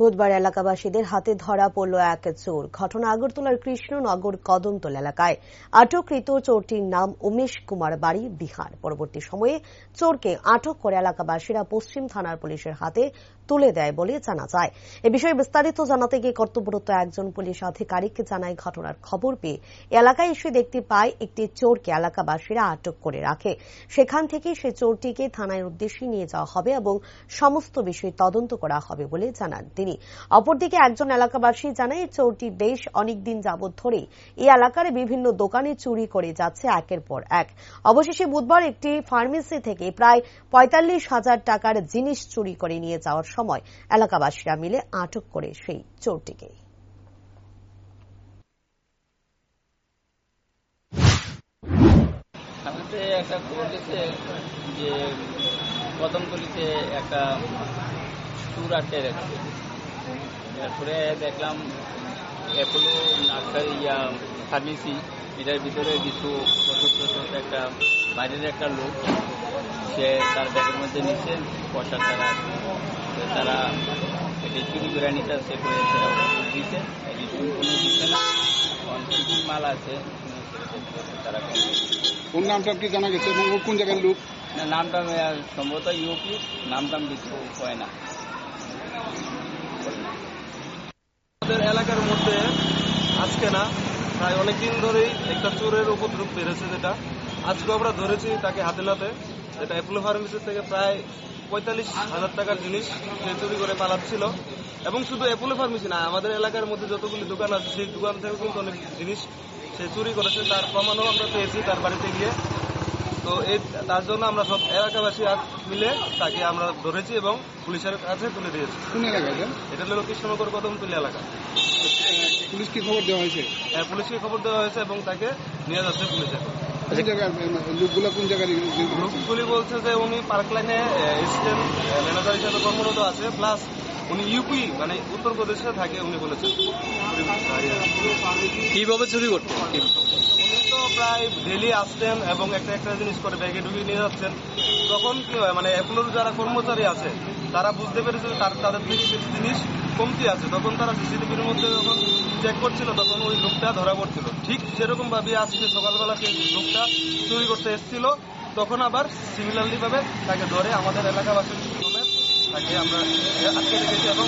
বুধবার এলাকাবাসীদের হাতে ধরা পড়ল এক চোর। ঘটনা আগরতলার কৃষ্ণনগর কদমতল এলাকায়। আটককৃত চোরটির নাম উমেশ কুমার বাড়ি, বিহার। পরবর্তী সময়ে চোরকে আটক করে এলাকাবাসীরা পশ্চিম থানার পুলিশের হাতে তুলে দেয় বলে জানা যায়। এ বিষয়ে বিস্তারিত জানাতে গিয়ে কর্তব্যরত একজন পুলিশ আধিকারিককে জানায় ঘটনার খবর পেয়ে। এলাকায় এসে দেখতে পায়, একটি চোরকে এলাকাবাসীরা আটক করে রাখে। সেখান থেকে সে চোরটিকে থানায় উদ্দেশ্যে নিয়ে যাওয়া হবে এবং সমস্ত বিষয় তদন্ত করা হবে বলে জানান তিনি। অপরদিকে একজন এলাকাবাসী জানায়, চোরটি বেশ অনেকদিন যাবৎ ধরে এই এলাকার বিভিন্ন দোকানে চুরি করে যাচ্ছে একের পর এক। অবশেষে বুধবার একটি ফার্মেসি থেকে প্রায় পঁয়তাল্লিশ হাজার টাকার জিনিস চুরি করে নিয়ে যাওয়ার সময় এলাকাবাসীরা মিলে আটক করে সেই চোরটিকে। তারপরে দেখলাম অ্যাপোলো নার্সারি ইয়া ফার্মেসি, এটার ভিতরে কিছু ওষুধ একটা বাইরের একটা লোক, সে তার ব্যাগের মধ্যে নিচ্ছে, পয়সা তো তারা এটি চুরি করে নিতে সে করে সেটা দিচ্ছে এটি কোনো দিচ্ছে না কী কী মাল আছে তারা কোনো ওর নামটা কি জানা গেছে? এবং কোন জায়গার লোক? না নামটা সম্ভবত ইউপি নামটা কিছু হয় না। আমাদের এলাকার মধ্যে আজকে না প্রায় অনেকদিন ধরেই একটা চোরের উপদ্রব বেড়েছে যেটা। আজকে আমরা ধরেছি তাকে হাতে নাতে যেটা অ্যাপোলো ফার্মেসি থেকে প্রায় পঁয়তাল্লিশ হাজার টাকার জিনিস সে চুরি করে পালাচ্ছিল। এবং শুধু অ্যাপোলো ফার্মেসি না আমাদের এলাকার মধ্যে যতগুলি দোকান আছে সেই দোকান থেকে কিন্তু অনেক জিনিস সে চুরি করেছে। তার প্রমাণও আমরা পেয়েছি তার বাড়িতে গিয়ে। তো এই তার জন্য আমরা সব এলাকাবাসী আজ মিলে তাকে আমরা ধরেছি এবং পুলিশের কাছে তুলে দিয়েছি। কোন এলাকায় এটা? এটা হলো কৃষ্ণনগর কদমতলি এলাকা। পুলিশ কি খবর দেওয়া হয়েছে? হ্যাঁ, পুলিশকে খবর দেওয়া হয়েছে এবং তাকে নিয়ে যাচ্ছে পুলিশে। কোন জায়গায় লোকগুলো কোন জায়গায় লোকগুলি বলছে যে উনি পার্ক লাইনে অ্যাসিস্ট্যান্ট ম্যানেজার হিসেবে কর্মরত আছে। প্লাস উনি ইউপি মানে উত্তরপ্রদেশে থাকে উনি বলেছেন। কীভাবে চুরি করতো উনি তো প্রায় ডেলি আসতেন এবং একটা একটা জিনিস করে ব্যাগে ঢুকিয়ে নিয়ে যাচ্ছেন। তখন কি হয় মানে অ্যাপোলোর যারা কর্মচারী আছে, তারা বুঝতে পেরেছে তার তাদের কিছু জিনিস কমতি আছে। তখন তারা সিসিটিভির মধ্যে যখন চেক করছিল, তখন ওই লোকটা ধরা পড়ছিল। ঠিক সেরকম ভাবে আজকে সকালবেলা সেই লোকটা চুরি করতে এসেছিল। তখন আবার সিমিলারলি ভাবে তাকে ধরে আমাদের এলাকাবাসীর তাকে আমরা আটকে রেখেছি এবং